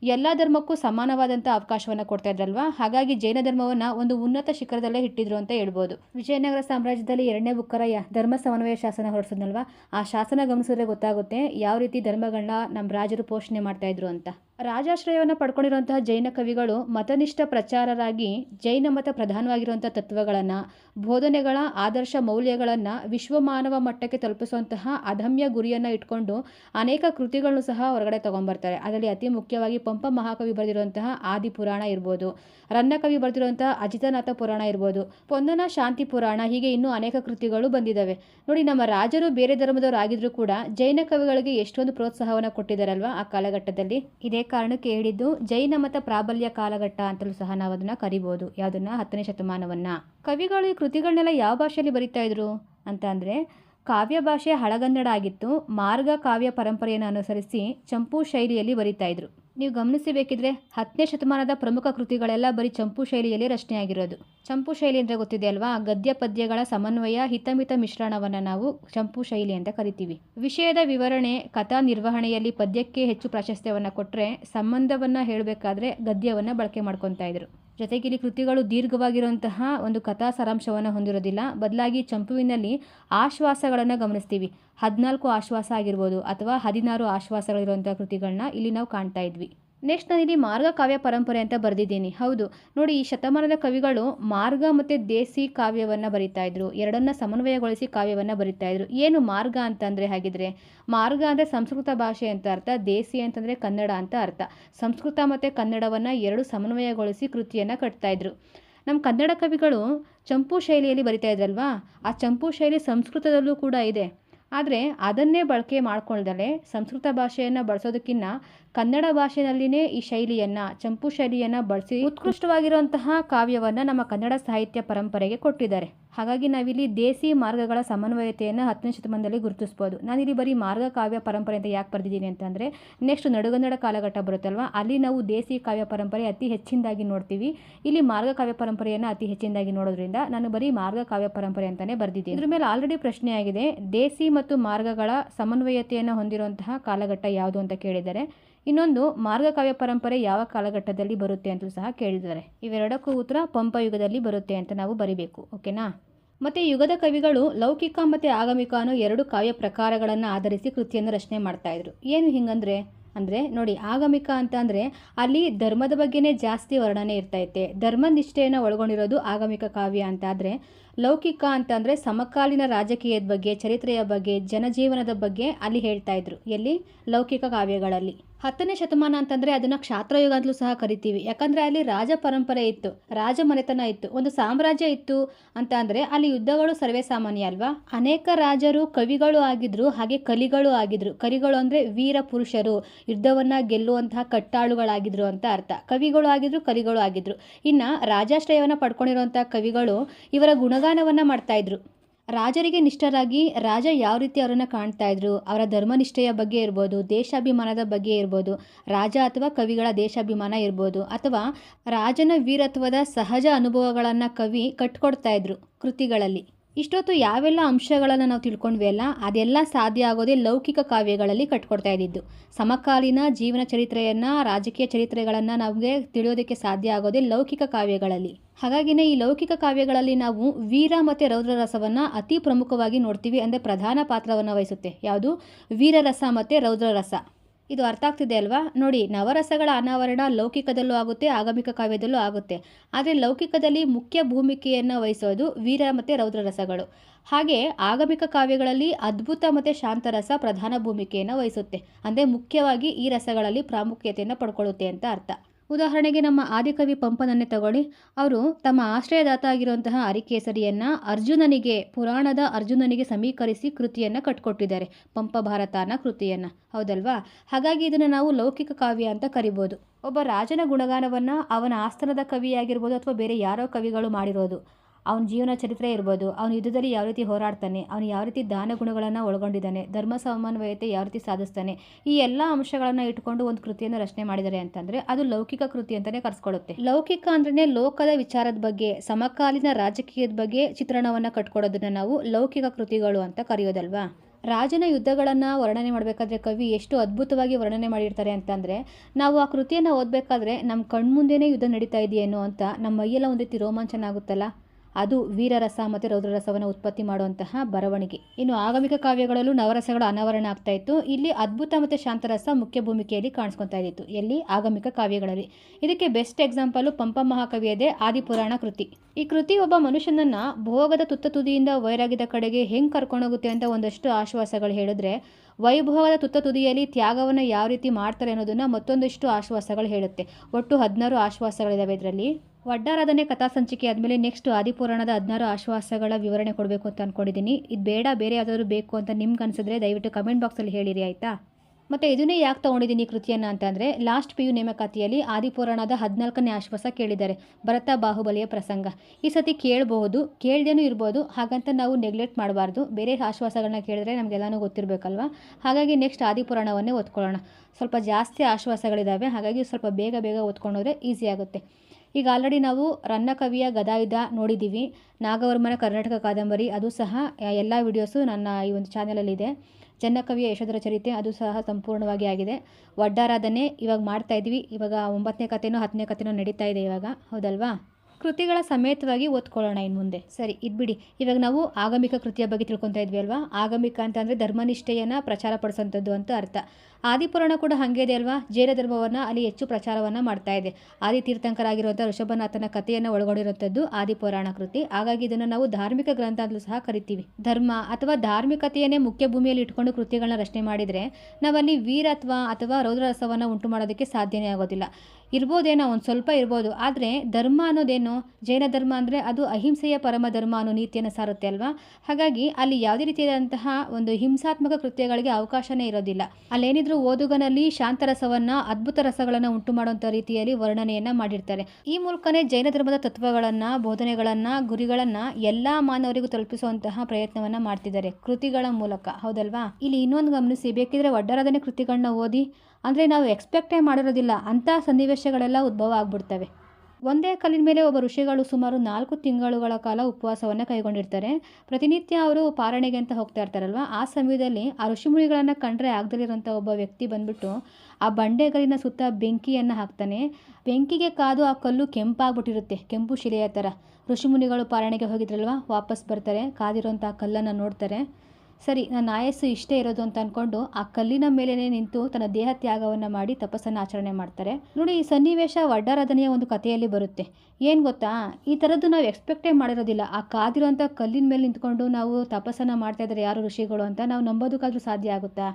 Speaker 1: ಎಲ್ಲ ಧರ್ಮಕ್ಕೂ ಸಮಾನವಾದಂಥ ಅವಕಾಶವನ್ನು ಕೊಡ್ತಾ ಇದ್ರಲ್ವಾ? ಹಾಗಾಗಿ ಜೈನ ಧರ್ಮವನ್ನು ಒಂದು ಉನ್ನತ ಶಿಖರದಲ್ಲೇ ಇಟ್ಟಿದ್ರು ಅಂತ ಹೇಳ್ಬೋದು. ವಿಜಯನಗರ ಸಾಮ್ರಾಜ್ಯದಲ್ಲಿ ಎರಡನೇ ಬುಕ್ಕರಯ್ಯ ಧರ್ಮ ಸಮನ್ವಯ ಶಾಸನ ಹೊರಡಿಸಿದ್ನಲ್ವಾ? ಆ ಶಾಸನ ಗಮನಿಸಿದ್ರೆ ಗೊತ್ತಾಗುತ್ತೆ ಯಾವ ರೀತಿ ಧರ್ಮಗಳನ್ನ ನಮ್ಮ ರಾಜರು ಪೋಷಣೆ ಮಾಡ್ತಾ ಇದ್ರು ಅಂತ. ರಾಜಾಶ್ರಯವನ್ನು ಪಡ್ಕೊಂಡಿರುವಂತಹ ಜೈನ ಕವಿಗಳು ಮತನಿಷ್ಠ ಪ್ರಚಾರರಾಗಿ ಜೈನ ಮತ ಪ್ರಧಾನವಾಗಿರುವಂಥ ತತ್ವಗಳನ್ನು, ಬೋಧನೆಗಳ ಆದರ್ಶ ಮೌಲ್ಯಗಳನ್ನು ವಿಶ್ವಮಾನವ ಮಟ್ಟಕ್ಕೆ ತಲುಪಿಸುವಂತಹ ಅದಮ್ಯ ಗುರಿಯನ್ನು ಇಟ್ಕೊಂಡು ಅನೇಕ ಕೃತಿಗಳನ್ನು ಸಹ ಹೊರಗಡೆ ತಗೊಂಡ್ಬರ್ತಾರೆ ಅದರಲ್ಲಿ ಅತಿ ಮುಖ್ಯವಾಗಿ ಪಂಪ ಮಹಾಕವಿ ಬರೆದಿರುವಂತಹ ಆದಿ ಪುರಾಣ ಇರ್ಬೋದು ರನ್ನಕವಿ ಬರೆದಿರುವಂತಹ ಅಜಿತನಾಥ ಪುರಾಣ ಇರ್ಬೋದು, ಪೊನ್ನನ ಶಾಂತಿ ಪುರಾಣ ಹೀಗೆ ಇನ್ನೂ ಅನೇಕ ಕೃತಿಗಳು ಬಂದಿದ್ದಾವೆ ನೋಡಿ, ನಮ್ಮ ರಾಜರು ಬೇರೆ ಧರ್ಮದವರು ಆಗಿದ್ರು ಕೂಡ ಜೈನ ಕವಿಗಳಿಗೆ ಎಷ್ಟೊಂದು ಪ್ರೋತ್ಸಾಹವನ್ನು ಕೊಟ್ಟಿದ್ದಾರಲ್ವಾ ಆ ಕಾಲಘಟ್ಟದಲ್ಲಿ? ಇದೇ ಕಾರಣಕ್ಕೆ ಹೇಳಿದ್ದು, ಜೈನ ಮತ ಪ್ರಾಬಲ್ಯ ಕಾಲಘಟ್ಟ ಅಂತಲೂ ಸಹ ನಾವು ಅದನ್ನ ಕರಿಬೋದು. ಯಾವುದನ್ನ? ಹತ್ತನೇ ಶತಮಾನವನ್ನ. ಕವಿಗಳು ಈ ಕೃತಿಗಳನ್ನೆಲ್ಲ ಯಾವ ಭಾಷೆಯಲ್ಲಿ ಬರಿತಾ ಇದ್ರು? ಅಂತ ಅಂದ್ರೆ, ಕಾವ್ಯ ಭಾಷೆ ಹಳಗನ್ನಡ ಆಗಿತ್ತು. ಮಾರ್ಗ ಕಾವ್ಯ ಪರಂಪರೆಯನ್ನು ಅನುಸರಿಸಿ ಚಂಪು ಶೈಲಿಯಲ್ಲಿ ಬರಿತಾ ಇದ್ರು. ನೀವು ಗಮನಿಸಬೇಕಿದ್ರೆ ಹತ್ತನೇ ಶತಮಾನದ ಪ್ರಮುಖ ಕೃತಿಗಳೆಲ್ಲ ಬರೀ ಚಂಪು ಶೈಲಿಯಲ್ಲಿ ರಚನೆಯಾಗಿರೋದು. ಚಂಪು ಶೈಲಿ ಅಂದರೆ ಗೊತ್ತಿದೆ ಅಲ್ವಾ? ಗದ್ಯ ಪದ್ಯಗಳ ಸಮನ್ವಯ, ಹಿತಮಿತ ಮಿಶ್ರಣವನ್ನು ನಾವು ಚಂಪು ಶೈಲಿ ಅಂತ ಕರಿತೀವಿ. ವಿಷಯದ ವಿವರಣೆ, ಕಥಾ ನಿರ್ವಹಣೆಯಲ್ಲಿ ಪದ್ಯಕ್ಕೆ ಹೆಚ್ಚು ಪ್ರಾಶಸ್ತ್ಯವನ್ನು ಕೊಟ್ಟರೆ ಸಂಬಂಧವನ್ನು ಹೇಳಬೇಕಾದ್ರೆ ಗದ್ಯವನ್ನು ಬಳಕೆ ಮಾಡ್ಕೊತಾ ಇದ್ರು. ಜೊತೆಗೆ ಇಲ್ಲಿ ಕೃತಿಗಳು ದೀರ್ಘವಾಗಿರುವಂತಹ ಒಂದು ಕಥಾ ಸಾರಾಂಶವನ್ನು ಹೊಂದಿರೋದಿಲ್ಲ. ಬದಲಾಗಿ ಚಂಪುವಿನಲ್ಲಿ ಆಶ್ವಾಸಗಳನ್ನು ಗಮನಿಸ್ತೀವಿ. ಹದಿನಾಲ್ಕು ಆಶ್ವಾಸ ಆಗಿರ್ಬೋದು ಅಥವಾ ಹದಿನಾರು ಆಶ್ವಾಸಗಳಿರುವಂಥ ಕೃತಿಗಳನ್ನ ಇಲ್ಲಿ ನಾವು ಕಾಣ್ತಾ ಇದ್ವಿ. ನೆಕ್ಸ್ಟ್ ನಾನು ಇಲ್ಲಿ ಮಾರ್ಗ ಕಾವ್ಯ ಪರಂಪರೆ ಅಂತ ಬರೆದಿದ್ದೀನಿ. ಹೌದು. ನೋಡಿ, ಈ ಶತಮಾನದ ಕವಿಗಳು ಮಾರ್ಗ ಮತ್ತು ದೇಸಿ ಕಾವ್ಯವನ್ನು ಬರಿತಾ ಇದ್ರು. ಎರಡನ್ನ ಸಮನ್ವಯಗೊಳಿಸಿ ಕಾವ್ಯವನ್ನು ಬರಿತಾ ಇದ್ರು. ಏನು ಮಾರ್ಗ ಅಂತಂದರೆ ಹಾಗಿದ್ರೆ? ಮಾರ್ಗ ಅಂದರೆ ಸಂಸ್ಕೃತ ಭಾಷೆ ಅಂತ ಅರ್ಥ, ದೇಸಿ ಅಂತಂದರೆ ಕನ್ನಡ ಅಂತ ಅರ್ಥ. ಸಂಸ್ಕೃತ ಮತ್ತು ಕನ್ನಡವನ್ನು ಎರಡು ಸಮನ್ವಯಗೊಳಿಸಿ ಕೃತಿಯನ್ನು ಕಟ್ತಾ ಇದ್ರು. ನಮ್ಮ ಕನ್ನಡ ಕವಿಗಳು ಚಂಪು ಶೈಲಿಯಲ್ಲಿ ಬರಿತಾ ಇದ್ರಲ್ವಾ? ಆ ಚಂಪು ಶೈಲಿ ಸಂಸ್ಕೃತದಲ್ಲೂ ಕೂಡ ಇದೆ. ಆದರೆ ಅದನ್ನೇ ಬಳಕೆ ಮಾಡ್ಕೊಳ್ದಲೇ ಸಂಸ್ಕೃತ ಭಾಷೆಯನ್ನು ಬಳಸೋದಕ್ಕಿಂತ ಕನ್ನಡ ಭಾಷೆಯಲ್ಲಿನೇ ಈ ಶೈಲಿಯನ್ನು, ಚಂಪು ಶೈಲಿಯನ್ನು ಬಳಸಿ ಉತ್ಕೃಷ್ಟವಾಗಿರುವಂತಹ ಕಾವ್ಯವನ್ನು ನಮ್ಮ ಕನ್ನಡ ಸಾಹಿತ್ಯ ಪರಂಪರೆಗೆ ಕೊಟ್ಟಿದ್ದಾರೆ. ಹಾಗಾಗಿ ನಾವಿಲ್ಲಿ ದೇಸಿ ಮಾರ್ಗಗಳ ಸಮನ್ವಯತೆಯನ್ನು ಹತ್ತನೇ ಶತಮಾನದಲ್ಲಿ ಗುರುತಿಸ್ಬೋದು. ನಾನಿಲ್ಲಿ ಬರೀ ಮಾರ್ಗ, ಕಾವ್ಯ, ಪರಂಪರೆ ಅಂತ ಯಾಕೆ ಬರೆದಿದ್ದೀನಿ ಅಂತಂದರೆ ನೆಕ್ಸ್ಟ್ ನಡುಗನ್ನಡ ಕಾಲಘಟ್ಟ ಬರುತ್ತಲ್ವ, ಅಲ್ಲಿ ನಾವು ದೇಸಿ ಕಾವ್ಯ ಪರಂಪರೆ ಅತಿ ಹೆಚ್ಚಿನದಾಗಿ ನೋಡ್ತೀವಿ. ಇಲ್ಲಿ ಮಾರ್ಗ, ಕಾವ್ಯ ಪರಂಪರೆಯನ್ನು ಅತಿ ಹೆಚ್ಚಿನದಾಗಿ ನೋಡೋದ್ರಿಂದ ನಾನು ಬರೀ ಮಾರ್ಗ, ಕಾವ್ಯ ಪರಂಪರೆ ಅಂತಲೇ ಬರೆದಿದ್ದೀನಿ. ಇದ್ರ ಮೇಲೆ ಆಲ್ರೆಡಿ ಪ್ರಶ್ನೆ ಆಗಿದೆ, ದೇಸಿ ಮತ್ತು ಮಾರ್ಗಗಳ ಸಮನ್ವಯತೆಯನ್ನು ಹೊಂದಿರುವಂತಹ ಕಾಲಘಟ್ಟ ಯಾವುದು ಅಂತ ಕೇಳಿದರೆ, ಇನ್ನೊಂದು ಮಾರ್ಗ, ಕಾವ್ಯ ಪರಂಪರೆ ಯಾವ ಕಾಲಘಟ್ಟದಲ್ಲಿ ಬರುತ್ತೆ ಅಂತಲೂ ಸಹ ಕೇಳಿದ್ದಾರೆ ಇವೆರಡಕ್ಕೂ ಉತ್ತರ ಪಂಪಯುಗದಲ್ಲಿ ಬರುತ್ತೆ ಅಂತ ನಾವು ಬರಿಬೇಕು ಓಕೆನಾ ಮತ್ತು ಯುಗದ ಕವಿಗಳು ಲೌಕಿಕ ಮತ್ತು ಆಗಮಿಕ ಅನ್ನೋ ಎರಡು ಕಾವ್ಯ ಪ್ರಕಾರಗಳನ್ನು ಆಧರಿಸಿ ಕೃತಿಯನ್ನು ರಚನೆ ಮಾಡ್ತಾಯಿದ್ರು ಏನು ಹಿಂಗಂದ್ರೆ? ಅಂದರೆ ನೋಡಿ, ಆಗಮಿಕ ಅಂತ ಅಂದರೆ ಅಲ್ಲಿ ಧರ್ಮದ ಬಗ್ಗೆನೇ ಜಾಸ್ತಿ ವರ್ಣನೆ ಇರ್ತೈತೆ ಧರ್ಮನಿಷ್ಠೆಯನ್ನು ಒಳಗೊಂಡಿರೋದು ಆಗಮಿಕ ಕಾವ್ಯ ಅಂತ. ಆದರೆ ಲೌಕಿಕ ಅಂತ ಅಂದರೆ ಸಮಕಾಲೀನ ರಾಜಕೀಯದ ಬಗ್ಗೆ, ಚರಿತ್ರೆಯ ಬಗ್ಗೆ, ಜನಜೀವನದ ಬಗ್ಗೆ ಅಲ್ಲಿ ಹೇಳ್ತಾ ಇದ್ರು. ಎಲ್ಲಿ? ಲೌಕಿಕ ಕಾವ್ಯಗಳಲ್ಲಿ. ಹತ್ತನೇ ಶತಮಾನ ಅಂತಂದರೆ ಅದನ್ನು ಕ್ಷಾತ್ರಯುಗ ಅಂತಲೂ ಸಹ ಕರಿತೀವಿ. ಯಾಕಂದರೆ ಅಲ್ಲಿ ರಾಜ ಪರಂಪರೆ ಇತ್ತು, ರಾಜ ಮನೆತನ ಇತ್ತು, ಒಂದು ಸಾಮ್ರಾಜ್ಯ ಇತ್ತು ಅಂತ ಅಂದರೆ ಅಲ್ಲಿ ಯುದ್ಧಗಳು ಸರ್ವೇ ಸಾಮಾನ್ಯ ಅಲ್ವಾ? ಅನೇಕ ರಾಜರು ಕವಿಗಳು ಆಗಿದ್ರು, ಹಾಗೆ ಕಲಿಗಳು ಆಗಿದ್ರು. ಕಲಿಗಳು ಅಂದರೆ ವೀರ ಪುರುಷರು, ಯುದ್ಧವನ್ನು ಗೆಲ್ಲುವಂತಹ ಕಟ್ಟಾಳುಗಳಾಗಿದ್ರು ಅಂತ ಅರ್ಥ. ಕವಿಗಳು ಆಗಿದ್ರು ಕಲಿಗಳು ಆಗಿದ್ರು. ಇನ್ನು ರಾಜಾಶ್ರಯವನ್ನು ಪಡ್ಕೊಂಡಿರುವಂಥ ಕವಿಗಳು ಇವರ ಗುಣಗಾನವನ್ನು ಮಾಡ್ತಾ ಇದ್ರು. ರಾಜರಿಗೆ ನಿಷ್ಠರಾಗಿ ರಾಜ ಯಾವ ರೀತಿ ಅವರನ್ನು ಕಾಣ್ತಾ ಇದ್ರು, ಅವರ ಧರ್ಮನಿಷ್ಠೆಯ ಬಗ್ಗೆ ಇರ್ಬೋದು, ದೇಶಾಭಿಮಾನದ ಬಗ್ಗೆ ಇರ್ಬೋದು, ರಾಜ ಅಥವಾ ಕವಿಗಳ ದೇಶಾಭಿಮಾನ ಇರ್ಬೋದು, ಅಥವಾ ರಾಜನ ವೀರತ್ವದ ಸಹಜ ಅನುಭವಗಳನ್ನು ಕವಿ ಕಟ್ಕೊಡ್ತಾ ಇದ್ರು ಕೃತಿಗಳಲ್ಲಿ. ಇಷ್ಟೊತ್ತು ಯಾವೆಲ್ಲ ಅಂಶಗಳನ್ನು ನಾವು ತಿಳ್ಕೊಂಡ್ವಿ ಅಲ್ಲ, ಅದೆಲ್ಲ ಸಾಧ್ಯ ಆಗೋದೇ ಲೌಕಿಕ ಕಾವ್ಯಗಳಲ್ಲಿ ಕಟ್ಕೊಡ್ತಾ ಇದ್ದಿದ್ದು. ಸಮಕಾಲೀನ ಜೀವನ ಚರಿತ್ರೆಯನ್ನು, ರಾಜಕೀಯ ಚರಿತ್ರೆಗಳನ್ನು ನಮಗೆ ತಿಳಿಯೋದಕ್ಕೆ ಸಾಧ್ಯ ಆಗೋದೇ ಲೌಕಿಕ ಕಾವ್ಯಗಳಲ್ಲಿ. ಹಾಗಾಗಿನೇ ಈ ಲೌಕಿಕ ಕಾವ್ಯಗಳಲ್ಲಿ ನಾವು ವೀರ ಮತ್ತು ರೌದ್ರ ರಸವನ್ನು ಅತಿ ಪ್ರಮುಖವಾಗಿ ನೋಡ್ತೀವಿ ಅಂದರೆ ಪ್ರಧಾನ ಪಾತ್ರವನ್ನು ವಹಿಸುತ್ತೆ. ಯಾವುದು? ವೀರರಸ ಮತ್ತು ರೌದ್ರ ರಸ ಇದು ಅರ್ಥ ಆಗ್ತಿದೆ ಅಲ್ವಾ? ನೋಡಿ, ನವರಸಗಳ ಅನಾವರಣ ಲೌಕಿಕದಲ್ಲೂ ಆಗುತ್ತೆ, ಆಗಮಿಕ ಕಾವ್ಯದಲ್ಲೂ ಆಗುತ್ತೆ. ಆದರೆ ಲೌಕಿಕದಲ್ಲಿ ಮುಖ್ಯ ಭೂಮಿಕೆಯನ್ನು ವಹಿಸೋದು ವೀರ ಮತ್ತು ರೌದ್ರ ರಸಗಳು. ಹಾಗೆ ಆಗಮಿಕ ಕಾವ್ಯಗಳಲ್ಲಿ ಅದ್ಭುತ ಮತ್ತು ಶಾಂತರಸ ಪ್ರಧಾನ ಭೂಮಿಕೆಯನ್ನು ವಹಿಸುತ್ತೆ. ಅಂದರೆ ಮುಖ್ಯವಾಗಿ ಈ ರಸಗಳಲ್ಲಿ ಪ್ರಾಮುಖ್ಯತೆಯನ್ನು ಪಡ್ಕೊಳ್ಳುತ್ತೆ ಅಂತ ಅರ್ಥ. ಉದಾಹರಣೆಗೆ ನಮ್ಮ ಆದಿಕವಿ ಪಂಪನನ್ನೇ ತಗೊಳ್ಳಿ. ಅವರು ತಮ್ಮ ಆಶ್ರಯದಾತ ಆಗಿರುವಂತಹ ಅರಿಕೇಸರಿಯನ್ನು ಅರ್ಜುನನಿಗೆ, ಪುರಾಣದ ಅರ್ಜುನನಿಗೆ ಸಮೀಕರಿಸಿ ಕೃತಿಯನ್ನು ಕಟ್ಕೊಟ್ಟಿದ್ದಾರೆ. ಪಂಪ ಭಾರತ ಕೃತಿಯನ್ನ ಕೃತಿಯನ್ನು. ಹೌದಲ್ವಾ? ಹಾಗಾಗಿ ಇದನ್ನು ನಾವು ಲೌಕಿಕ ಕಾವ್ಯ ಅಂತ ಕರಿಬೋದು. ಒಬ್ಬ ರಾಜನ ಗುಣಗಾನವನ್ನು ಅವನ ಆಸ್ಥಾನದ ಕವಿಯಾಗಿರ್ಬೋದು ಅಥವಾ ಬೇರೆ ಯಾರೋ ಕವಿಗಳು ಮಾಡಿರೋದು. ಅವನ ಜೀವನ ಚರಿತ್ರೆ ಇರ್ಬೋದು. ಅವನ ಯುದ್ಧದಲ್ಲಿ ಯಾವ ರೀತಿ ಹೋರಾಡ್ತಾನೆ ಅವನು ಯಾವ ರೀತಿ ದಾನ ಗುಣಗಳನ್ನು ಒಳಗೊಂಡಿದ್ದಾನೆ ಧರ್ಮ ಸಮನ್ವಯತೆ ಯಾವ ರೀತಿ ಸಾಧಿಸ್ತಾನೆ ಈ ಎಲ್ಲ ಅಂಶಗಳನ್ನು ಇಟ್ಕೊಂಡು ಒಂದು ಕೃತಿಯನ್ನು ರಚನೆ ಮಾಡಿದ್ದಾರೆ ಅಂತಂದರೆ ಅದು ಲೌಕಿಕ ಕೃತಿ ಅಂತಲೇ ಕರೆಸ್ಕೊಳ್ಳುತ್ತೆ ಲೌಕಿಕ ಅಂದ್ರೆ ಲೋಕದ ವಿಚಾರದ ಬಗ್ಗೆ ಸಮಕಾಲೀನ ರಾಜಕೀಯದ ಬಗ್ಗೆ ಚಿತ್ರಣವನ್ನು ಕಟ್ಕೊಡೋದನ್ನ ನಾವು ಲೌಕಿಕ ಕೃತಿಗಳು ಅಂತ ಕರೆಯೋದಲ್ವಾ? ರಾಜನ ಯುದ್ಧಗಳನ್ನು ವರ್ಣನೆ ಮಾಡಬೇಕಾದ್ರೆ ಕವಿ ಎಷ್ಟು ಅದ್ಭುತವಾಗಿ ವರ್ಣನೆ ಮಾಡಿರ್ತಾರೆ ಅಂತಂದರೆ ನಾವು ಆ ಕೃತಿಯನ್ನು ಓದಬೇಕಾದ್ರೆ ನಮ್ಮ ಕಣ್ಮುಂದೆನೇ ಯುದ್ಧ ನಡೀತಾ ಇದೆಯೇನೋ ಅಂತ ನಮ್ಮ ಮೈಯೆಲ್ಲ ಒಂದು ರೀತಿ ರೋಮಾಂಚನ ಆಗುತ್ತಲ್ಲ? ಅದು ವೀರರಸ ಮತ್ತು ರೌದ್ರರಸವನ್ನು ಉತ್ಪತ್ತಿ ಮಾಡುವಂತಹ ಬರವಣಿಗೆ. ಇನ್ನು ಆಗಮಿಕ ಕಾವ್ಯಗಳಲ್ಲೂ ನವರಸಗಳು ಅನಾವರಣ ಆಗ್ತಾ ಇತ್ತು. ಇಲ್ಲಿ ಅದ್ಭುತ ಮತ್ತು ಶಾಂತರಸ ಮುಖ್ಯ ಭೂಮಿಕೆಯಲ್ಲಿ ಕಾಣಿಸ್ಕೊತಾ ಇದ್ದಿತ್ತು. ಎಲ್ಲಿ? ಆಗಮಿಕ ಕಾವ್ಯಗಳಲ್ಲಿ. ಇದಕ್ಕೆ ಬೆಸ್ಟ್ ಎಕ್ಸಾಂಪಲು ಪಂಪ ಮಹಾಕವಿಯದೇ ಆದಿಪುರಾಣ ಕೃತಿ. ಈ ಕೃತಿ ಒಬ್ಬ ಮನುಷ್ಯನನ್ನ ಭೋಗದ ತುತ್ತ ತುದಿಯಿಂದ ವೈರಾಗಿದ ಕಡೆಗೆ ಹೆಂಗೆ ಕರ್ಕೊಂಡೋಗುತ್ತೆ ಅಂತ ಒಂದಷ್ಟು ಆಶ್ವಾಸಗಳು ಹೇಳಿದ್ರೆ, ವೈಭವದ ತುತ್ತ ತುದಿಯಲ್ಲಿ ತ್ಯಾಗವನ್ನು ಯಾವ ರೀತಿ ಮಾಡ್ತಾರೆ ಅನ್ನೋದನ್ನ ಮತ್ತೊಂದಷ್ಟು ಆಶ್ವಾಸಗಳು ಹೇಳುತ್ತೆ. ಒಟ್ಟು ಹದಿನಾರು ಆಶ್ವಾಸಗಳಿದಾವೆ ಇದರಲ್ಲಿ. ವಡ್ಡಾರಾಧನೆ ಕಥಾ ಸಂಚಿಕೆ ಆದಮೇಲೆ ನೆಕ್ಸ್ಟ್ ಆದಿಪುರಾಣದ ಹದಿನಾರು ಆಶ್ವಾಸಗಳ ವಿವರಣೆ ಕೊಡಬೇಕು ಅಂತ ಅಂದ್ಕೊಂಡಿದ್ದೀನಿ ಇದು ಬೇಡ, ಬೇರೆ ಯಾವುದಾದ್ರೂ ಬೇಕು ಅಂತ ನಿಮ್ಗೆ ಅನಿಸಿದ್ರೆ ದಯವಿಟ್ಟು ಕಮೆಂಟ್ ಬಾಕ್ಸಲ್ಲಿ ಹೇಳಿರಿ, ಆಯಿತಾ? ಮತ್ತು ಇದನ್ನೇ ಯಾಕೆ ತೊಗೊಂಡಿದ್ದೀನಿ ಕೃತಿಯನ್ನು ಅಂತಂದರೆ ಲಾಸ್ಟ್ ಪಿ ಯು ನೇಮಕಾತಿಯಲ್ಲಿ ಆದಿಪುರಾಣದ ಹದಿನಾಲ್ಕನೇ ಆಶ್ವಾಸ ಕೇಳಿದ್ದಾರೆ. ಭರತ ಬಾಹುಬಲಿಯ ಪ್ರಸಂಗ. ಈ ಸತಿ ಕೇಳಬಹುದು, ಕೇಳ್ದೇನೂ ಇರ್ಬೋದು, ಹಾಗಂತ ನಾವು ನೆಗ್ಲೆಕ್ಟ್ ಮಾಡಬಾರ್ದು. ಬೇರೆ ಆಶ್ವಾಸಗಳನ್ನ ಕೇಳಿದ್ರೆ ನಮಗೆಲ್ಲನೂ ಗೊತ್ತಿರಬೇಕಲ್ವ? ಹಾಗಾಗಿ ನೆಕ್ಸ್ಟ್ ಆದಿಪುರಾಣವನ್ನೇ ಓದ್ಕೊಳ್ಳೋಣ. ಸ್ವಲ್ಪ ಜಾಸ್ತಿ ಆಶ್ವಾಸಗಳಿದ್ದಾವೆ ಹಾಗಾಗಿ ಸ್ವಲ್ಪ ಬೇಗ ಬೇಗ ಓದ್ಕೊಂಡೋದ್ರೆ ಈಸಿ ಆಗುತ್ತೆ. ಈಗ ಆಲ್ರೆಡಿ ನಾವು ರನ್ನ ಕವಿಯ ಗದಾಯುಧ ನೋಡಿದ್ದೀವಿ. ನಾಗವರ್ಮನ ಕರ್ನಾಟಕ ಕಾದಂಬರಿ, ಅದು ಸಹ ಎಲ್ಲ ವಿಡಿಯೋಸು ನನ್ನ ಈ ಒಂದು ಚಾನಲಲ್ಲಿದೆ ಜನಕವಿಯ ಯಶೋಧರ ಚರಿತೆ, ಅದು ಸಹ ಸಂಪೂರ್ಣವಾಗಿ ಆಗಿದೆ. ವಡ್ಡಾರಾಧನೆ ಇವಾಗ ಮಾಡ್ತಾ ಇದ್ವಿ ಇವಾಗ ಒಂಬತ್ತನೇ ಕಥೆನೋ, ಹತ್ತನೇ ಕಥೆನೋ ನಡೀತಾ ಇದೆ ಇವಾಗ. ಹೌದಲ್ವಾ? ಕೃತಿಗಳ ಸಮೇತವಾಗಿ ಓದ್ಕೊಳ್ಳೋಣ ಇನ್ನು ಮುಂದೆ. ಸರಿ ಇದ್ಬಿಡಿ ಇವಾಗ ನಾವು ಆಗಮಿಕ ಕೃತಿಯ ಬಗ್ಗೆ ತಿಳ್ಕೊತಾ ಇದ್ವಿ ಅಲ್ವಾ? ಆಗಮಿಕ ಅಂತ ಅಂದರೆ ಧರ್ಮನಿಷ್ಠೆಯನ್ನು ಪ್ರಚಾರ ಪಡಿಸೋಂಥದ್ದು ಅಂತ ಅರ್ಥ. ಆದಿಪುರಾಣ ಕೂಡ ಹಾಗೆ ಇದೆ ಅಲ್ವಾ? ಜೈನ ಧರ್ಮವನ್ನು ಅಲ್ಲಿ ಹೆಚ್ಚು ಪ್ರಚಾರವನ್ನು ಮಾಡ್ತಾ ಇದೆ. ಆದಿ ತೀರ್ಥಂಕರಾಗಿರುವಂಥ ಋಷಭನಾಥನ ಕಥೆಯನ್ನು ಒಳಗೊಂಡಿರುವಂಥದ್ದು ಆದಿಪುರಾಣ ಕೃತಿ. ಹಾಗಾಗಿ ಇದನ್ನು ನಾವು ಧಾರ್ಮಿಕ ಗ್ರಂಥ ಅಂತಲೂ ಸಹ ಕರಿತೀವಿ. ಧರ್ಮ ಅಥವಾ ಧಾರ್ಮಿಕತೆಯನ್ನೇ ಮುಖ್ಯ ಭೂಮಿಯಲ್ಲಿ ಇಟ್ಕೊಂಡು ಕೃತಿಗಳನ್ನ ರಚನೆ ಮಾಡಿದರೆ ನಾವಲ್ಲಿ ವೀರತ್ವ ಅಥವಾ ರೌದ್ರರಸವನ್ನು ಉಂಟು ಮಾಡೋದಕ್ಕೆ ಸಾಧ್ಯನೇ ಆಗೋದಿಲ್ಲ. ಇರ್ಬೋದೇನೋ, ಒಂದು ಸ್ವಲ್ಪ ಇರ್ಬೋದು. ಆದರೆ ಧರ್ಮ ಅನ್ನೋದೇನು? ಜೈನ ಧರ್ಮ ಅಂದರೆ ಅದು ಅಹಿಂಸೆಯ ಪರಮ ಧರ್ಮ ಅನ್ನೋ ನೀತಿಯನ್ನು ಸಾರುತ್ತೆ ಅಲ್ವಾ? ಹಾಗಾಗಿ ಅಲ್ಲಿ ಯಾವುದೇ ರೀತಿಯಾದಂತಹ ಒಂದು ಹಿಂಸಾತ್ಮಕ ಕೃತ್ಯಗಳಿಗೆ ಅವಕಾಶನೇ ಇರೋದಿಲ್ಲ. ಅಲ್ಲೇನಿದ್ರು ಓದುಗನಲ್ಲಿ ಶಾಂತರಸವನ್ನ, ಅದ್ಭುತ ರಸಗಳನ್ನ ಉಂಟು ಮಾಡುವಂತ ರೀತಿಯಲ್ಲಿ ವರ್ಣನೆಯನ್ನ ಮಾಡಿರ್ತಾರೆ. ಈ ಮೂಲಕನೇ ಜೈನ ಧರ್ಮದ ತತ್ವಗಳನ್ನ, ಬೋಧನೆಗಳನ್ನ, ಗುರಿಗಳನ್ನ ಎಲ್ಲಾ ಮಾನವರಿಗೂ ತಲುಪಿಸುವಂತಹ ಪ್ರಯತ್ನವನ್ನ ಮಾಡ್ತಿದ್ದಾರೆ ಕೃತಿಗಳ ಮೂಲಕ. ಹೌದಲ್ವಾ? ಇಲ್ಲಿ ಇನ್ನೊಂದು ಗಮನಿಸಿ, ಬೇಕಿದ್ರೆ ಒಡ್ಡರಾಧನೆ ಕೃತಿಗಳನ್ನ ಓದಿ, ಅಂದ್ರೆ ನಾವು ಎಕ್ಸ್ಪೆಕ್ಟೇ ಮಾಡಿರೋದಿಲ್ಲ ಅಂತ ಸನ್ನಿವೇಶಗಳೆಲ್ಲ ಉದ್ಭವ ಆಗ್ಬಿಡ್ತವೆ. ಒಂದೇ ಕಲ್ಲಿನ ಮೇಲೆ ಒಬ್ಬ ಋಷಿಗಳು ಸುಮಾರು ನಾಲ್ಕು ತಿಂಗಳುಗಳ ಕಾಲ ಉಪವಾಸವನ್ನು ಕೈಗೊಂಡಿರ್ತಾರೆ. ಪ್ರತಿನಿತ್ಯ ಅವರು ಪಾರಣೆಗೆ ಅಂತ ಹೋಗ್ತಾ ಇರ್ತಾರಲ್ವ? ಆ ಸಮಯದಲ್ಲಿ ಆ ಋಷಿಮುನಿಗಳನ್ನು ಕಂಡ್ರೆ ಆಗದಲ್ಲಿರೋಂಥ ಒಬ್ಬ ವ್ಯಕ್ತಿ ಬಂದ್ಬಿಟ್ಟು ಆ ಬಂಡೆಗಲ್ಲಿನ ಸುತ್ತ ಬೆಂಕಿಯನ್ನು ಹಾಕ್ತಾನೆ. ಬೆಂಕಿಗೆ ಕಾದು ಆ ಕಲ್ಲು ಕೆಂಪಾಗ್ಬಿಟ್ಟಿರುತ್ತೆ, ಕೆಂಪು ಶಿಲೆಯ ಥರ ಋಷಿಮುನಿಗಳು ಪಾರಣೆಗೆ ಹೋಗಿದ್ರಲ್ವ? ವಾಪಸ್ ಬರ್ತಾರೆ ಕಾದಿರುವಂಥ ಕಲ್ಲನ್ನು ನೋಡ್ತಾರೆ. ಸರಿ, ನನ್ನ ಆಯಸ್ಸು ಇಷ್ಟೇ ಇರೋದು ಅಂತ ಅಂದ್ಕೊಂಡು ಆ ಕಲ್ಲಿನ ಮೇಲೇ ನಿಂತು ತನ್ನ ದೇಹ ತ್ಯಾಗವನ್ನು ಮಾಡಿ ತಪಸ್ಸನ್ನು ಆಚರಣೆ ಮಾಡ್ತಾರೆ. ನೋಡಿ, ಈ ಸನ್ನಿವೇಶ ವಡ್ಡಾರಾಧನೆಯ ಒಂದು ಕಥೆಯಲ್ಲಿ ಬರುತ್ತೆ. ಏನು ಗೊತ್ತಾ? ಈ ಥರದ್ದು ನಾವು ಎಕ್ಸ್ಪೆಕ್ಟೇ ಮಾಡಿರೋದಿಲ್ಲ. ಆ ಕಾದಿರೋಂಥ ಕಲ್ಲಿನ ಮೇಲೆ ನಿಂತ್ಕೊಂಡು ನಾವು ತಪಸ್ಸನ್ನು ಮಾಡ್ತಾ ಇದ್ದಾರೆ ಯಾರು ಋಷಿಗಳು ಅಂತ ನಾವು ನಂಬೋದಕ್ಕಾದರೂ ಸಾಧ್ಯ ಆಗುತ್ತಾ?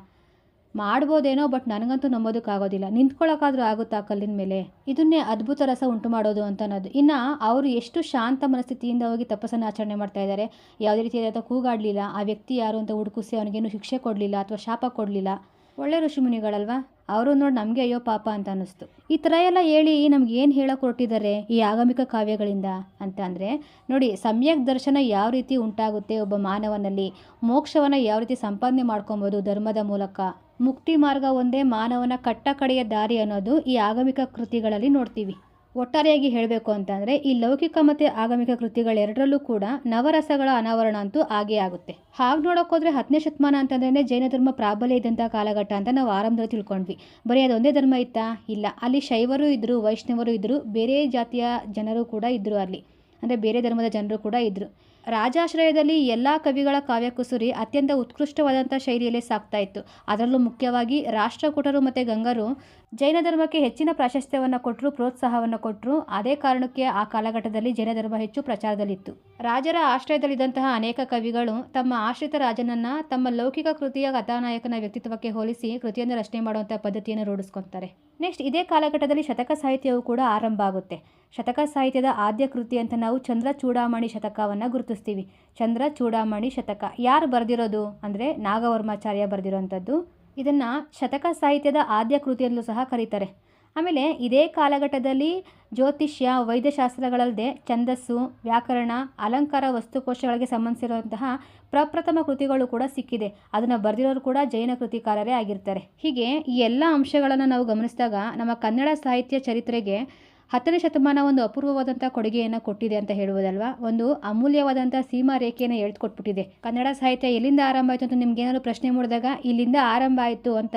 Speaker 1: ಮಾಡ್ಬೋದೇನೋ, ಬಟ್ ನನಗಂತೂ ನಂಬೋದಕ್ಕಾಗೋದಿಲ್ಲ. ನಿಂತ್ಕೊಳ್ಳೋಕ್ಕಾದ್ರೂ ಆಗುತ್ತಾ ಕಲ್ಲಿನ ಮೇಲೆ? ಇದನ್ನೇ ಅದ್ಭುತ ರಸ ಉಂಟು ಮಾಡೋದು ಅಂತ ಅನ್ನೋದು ಇನ್ನು ಅವರು ಎಷ್ಟು ಶಾಂತ ಮನಸ್ಥಿತಿಯಿಂದ ಹೋಗಿ ತಪಸ್ಸನ್ನು ಆಚರಣೆ ಮಾಡ್ತಾ ಇದ್ದಾರೆ ಯಾವುದೇ ರೀತಿಯಾದ ಕೂಗಾಡಲಿಲ್ಲ? ಆ ವ್ಯಕ್ತಿ ಯಾರು ಅಂತ ಹುಡುಕಿಸಿ ಅವನಿಗೇನು ಶಿಕ್ಷೆ ಕೊಡಲಿಲ್ಲ ಅಥವಾ ಶಾಪ ಕೊಡಲಿಲ್ಲ? ಒಳ್ಳೆ ಋಷಿಮುನಿಗಳಲ್ವಾ ಅವರು ನೋಡಿ ನಮಗೆ ಅಯ್ಯೋ ಪಾಪ ಅಂತ ಅನ್ನಿಸ್ತು. ಈ ಥರ ಎಲ್ಲ ಹೇಳಿ ನಮ್ಗೆ ಏನು ಹೇಳೋಕೆ ಹೊರಟಿದ್ದಾರೆ ಈ ಆಗಮಿಕ ಕಾವ್ಯಗಳಿಂದ ಅಂತ ಅಂದರೆ ನೋಡಿ, ಸಮ್ಯಕ್ ದರ್ಶನ ಯಾವ ರೀತಿ ಉಂಟಾಗುತ್ತೆ ಒಬ್ಬ ಮಾನವನಲ್ಲಿ? ಮೋಕ್ಷವನ್ನು ಯಾವ ರೀತಿ ಸಂಪಾದನೆ ಮಾಡ್ಕೊಬೋದು ಧರ್ಮದ ಮೂಲಕ? ಮುಕ್ತಿ ಮಾರ್ಗ ಒಂದೇ ಮಾನವನ ಕಟ್ಟಕಡೆಯ ದಾರಿ ಅನ್ನೋದು ಈ ಆಗಮಿಕ ಕೃತಿಗಳಲ್ಲಿ ನೋಡ್ತೀವಿ. ಒಟ್ಟಾರೆಯಾಗಿ ಹೇಳಬೇಕು ಅಂತಂದರೆ, ಈ ಲೌಕಿಕ ಮತ್ತು ಆಗಮಿಕ ಕೃತಿಗಳೆರಡರಲ್ಲೂ ಕೂಡ ನವರಸಗಳ ಅನಾವರಣ ಅಂತೂ ಆಗೇ ಆಗುತ್ತೆ. ಹಾಗೆ ನೋಡೋಕ್ಕೋದ್ರೆ ಹತ್ತನೇ ಶತಮಾನ ಅಂತಂದ್ರೆ ಜೈನ ಧರ್ಮ ಪ್ರಾಬಲ್ಯ ಇದ್ದಂಥ ಕಾಲಘಟ್ಟ ಅಂತ ನಾವು ಆರಂಭದಲ್ಲಿ ತಿಳ್ಕೊಂಡ್ವಿ. ಬರೀ ಅದೊಂದೇ ಧರ್ಮ ಇತ್ತಾ? ಇಲ್ಲ. ಅಲ್ಲಿ ಶೈವರು ಇದ್ದರು ವೈಷ್ಣವರು ಇದ್ದರು ಬೇರೆ ಜಾತಿಯ ಜನರು ಕೂಡ ಇದ್ದರು ಅಲ್ಲಿ. ಅಂದರೆ ಬೇರೆ ಧರ್ಮದ ಜನರು ಕೂಡ ಇದ್ದರು ರಾಜಾಶ್ರಯದಲ್ಲಿ ಎಲ್ಲ ಕವಿಗಳ ಕಾವ್ಯಕುಸುರಿ ಅತ್ಯಂತ ಉತ್ಕೃಷ್ಟವಾದಂಥ ಶೈಲಿಯಲ್ಲಿ ಸಾಕ್ತಾ ಇತ್ತು. ಅದರಲ್ಲೂ ಮುಖ್ಯವಾಗಿ ರಾಷ್ಟ್ರಕೂಟರು ಮತ್ತು ಗಂಗರು ಜೈನ ಧರ್ಮಕ್ಕೆ ಹೆಚ್ಚಿನ ಪ್ರಾಶಸ್ತ್ಯವನ್ನು ಕೊಟ್ಟರು ಪ್ರೋತ್ಸಾಹವನ್ನು ಕೊಟ್ಟರು ಅದೇ ಕಾರಣಕ್ಕೆ ಆ ಕಾಲಘಟ್ಟದಲ್ಲಿ ಜೈನ ಧರ್ಮ ಹೆಚ್ಚು ಪ್ರಚಾರದಲ್ಲಿತ್ತು. ರಾಜರ ಆಶ್ರಯದಲ್ಲಿದ್ದಂತಹ ಅನೇಕ ಕವಿಗಳು ತಮ್ಮ ಆಶ್ರಿತ ರಾಜನನ್ನು ತಮ್ಮ ಲೌಕಿಕ ಕೃತಿಯ ಕಥಾನಾಯಕನ ವ್ಯಕ್ತಿತ್ವಕ್ಕೆ ಹೋಲಿಸಿ ಕೃತಿಯನ್ನು ರಚನೆ ಮಾಡುವಂಥ ಪದ್ಧತಿಯನ್ನು ರೂಢಿಸ್ಕೊತಾರೆ. ನೆಕ್ಸ್ಟ್ ಇದೇ ಕಾಲಘಟ್ಟದಲ್ಲಿ ಶತಕ ಸಾಹಿತ್ಯವು ಕೂಡ ಆರಂಭ ಆಗುತ್ತೆ. ಶತಕ ಸಾಹಿತ್ಯದ ಆದ್ಯ ಕೃತಿ ಅಂತ ನಾವು ಚಂದ್ರ ಚೂಡಾಮಣಿ ಶತಕವನ್ನು ಗುರುತಿಸ್ತೀವಿ. ಚಂದ್ರ ಚೂಡಾಮಣಿ ಶತಕ. ಯಾರು ಬರೆದಿರೋದು? ಅಂದರೆ ನಾಗವರ್ಮಾಚಾರ್ಯ ಬರೆದಿರೋವಂಥದ್ದು ಇದನ್ನು ಶತಕ ಸಾಹಿತ್ಯದ ಆದ್ಯ ಕೃತಿಯಲ್ಲೂ ಸಹ ಕರೀತಾರೆ. ಆಮೇಲೆ ಇದೇ ಕಾಲಘಟ್ಟದಲ್ಲಿ ಜ್ಯೋತಿಷ್ಯ ವೈದ್ಯಶಾಸ್ತ್ರಗಳಲ್ಲದೆ ಛಂದಸ್ಸು, ವ್ಯಾಕರಣ, ಅಲಂಕಾರ, ವಸ್ತುಕೋಶಗಳಿಗೆ ಸಂಬಂಧಿಸಿರುವಂತಹ ಪ್ರಪ್ರಥಮ ಕೃತಿಗಳು ಕೂಡ ಸಿಕ್ಕಿದೆ. ಅದನ್ನು ಬರೆದಿರೋರು ಕೂಡ ಜೈನ ಕೃತಿಕಾರರೇ ಆಗಿರ್ತಾರೆ. ಹೀಗೆ ಈ ಎಲ್ಲ ಅಂಶಗಳನ್ನು ನಾವು ಗಮನಿಸಿದಾಗ ನಮ್ಮ ಕನ್ನಡ ಸಾಹಿತ್ಯ ಚರಿತ್ರೆಗೆ ಹತ್ತನೇ ಶತಮಾನ ಒಂದು ಅಪೂರ್ವವಾದಂಥ ಕೊಡುಗೆಯನ್ನು ಕೊಟ್ಟಿದೆ ಅಂತ ಹೇಳುವುದಲ್ವಾ? ಒಂದು ಅಮೂಲ್ಯವಾದಂಥ ಸೀಮಾ ರೇಖೆಯನ್ನು ಎಳೆದುಕೊಟ್ಬಿಟ್ಟಿದೆ. ಕನ್ನಡ ಸಾಹಿತ್ಯ ಎಲ್ಲಿಂದ ಆರಂಭ ಆಯಿತು ಅಂತ ನಿಮ್ಗೆ ಏನಾದ್ರು ಪ್ರಶ್ನೆ ಮಾಡಿದಾಗ ಇಲ್ಲಿಂದ ಆರಂಭ ಆಯಿತು ಅಂತ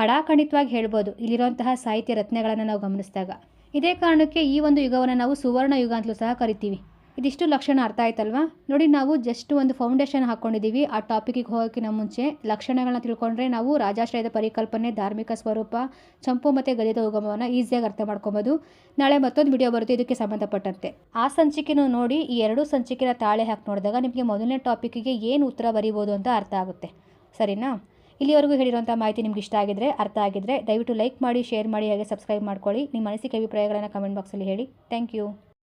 Speaker 1: ಕಡಾಖಂಡಿತವಾಗಿ ಹೇಳ್ಬೋದು. ಇಲ್ಲಿರುವಂತಹ ಸಾಹಿತ್ಯ ರತ್ನಗಳನ್ನು ನಾವು ಗಮನಿಸಿದಾಗ. ಇದೇ ಕಾರಣಕ್ಕೆ ಈ ಒಂದು ಯುಗವನ್ನು ನಾವು ಸುವರ್ಣ ಯುಗ ಅಂತಲೂ ಸಹ ಕರಿತೀವಿ. ಇದಿಷ್ಟು ಲಕ್ಷಣ ಅರ್ಥ ಆಯ್ತಲ್ವಾ? ನೋಡಿ, ನಾವು ಜಸ್ಟ್ ಒಂದು ಫೌಂಡೇಶನ್ ಹಾಕ್ಕೊಂಡಿದ್ದೀವಿ ಆ ಟಾಪಿಕಿಗೆ ಹೋಗೋಕ್ಕಿಂತ ಮುಂಚೆ ಲಕ್ಷಣಗಳನ್ನ ತಿಳ್ಕೊಂಡ್ರೆ ನಾವು ರಾಜಾಶ್ರಯದ ಪರಿಕಲ್ಪನೆ, ಧಾರ್ಮಿಕ ಸ್ವರೂಪ, ಚಂಪು ಮತ್ತು ಗದ್ಯದ ಉಗಮವನ್ನು ಈಸಿಯಾಗಿ ಅರ್ಥ ಮಾಡ್ಕೊಬೋದು. ನಾಳೆ ಮತ್ತೊಂದು ವಿಡಿಯೋ ಬರುತ್ತೆ, ಇದಕ್ಕೆ ಸಂಬಂಧಪಟ್ಟಂತೆ. ಆ ಸಂಚಿಕೆನೂ ನೋಡಿ, ಈ ಎರಡು ಸಂಚಿಕೆನ ತಾಳೆ ಹಾಕಿ ನೋಡಿದಾಗ ನಿಮಗೆ ಮೊದಲನೇ ಟಾಪಿಕ್ಕಿಗೆ ಏನು ಉತ್ತರ ಬರೀಬೋದು ಅಂತ ಅರ್ಥ ಆಗುತ್ತೆ. ಸರಿನಾ? ಇಲ್ಲಿವರೆಗೂ ಹೇಳಿರುವಂಥ ಮಾಹಿತಿ ನಿಮ್ಗೆ ಇಷ್ಟ ಆಗಿದ್ರೆ, ಅರ್ಥ ಆಗಿದ್ರೆ ದಯವಿಟ್ಟು ಲೈಕ್ ಮಾಡಿ ಶೇರ್ ಮಾಡಿ, ಹಾಗೆ ಸಬ್ಸ್ಕ್ರೈಬ್ ಮಾಡ್ಕೊಳ್ಳಿ. ನಿಮ್ಮ ಅನಿಸಿಕೆ, ಅಭಿಪ್ರಾಯಗಳನ್ನು ಕಮೆಂಟ್ ಬಾಕ್ಸಲ್ಲಿ ಹೇಳಿ. Thank you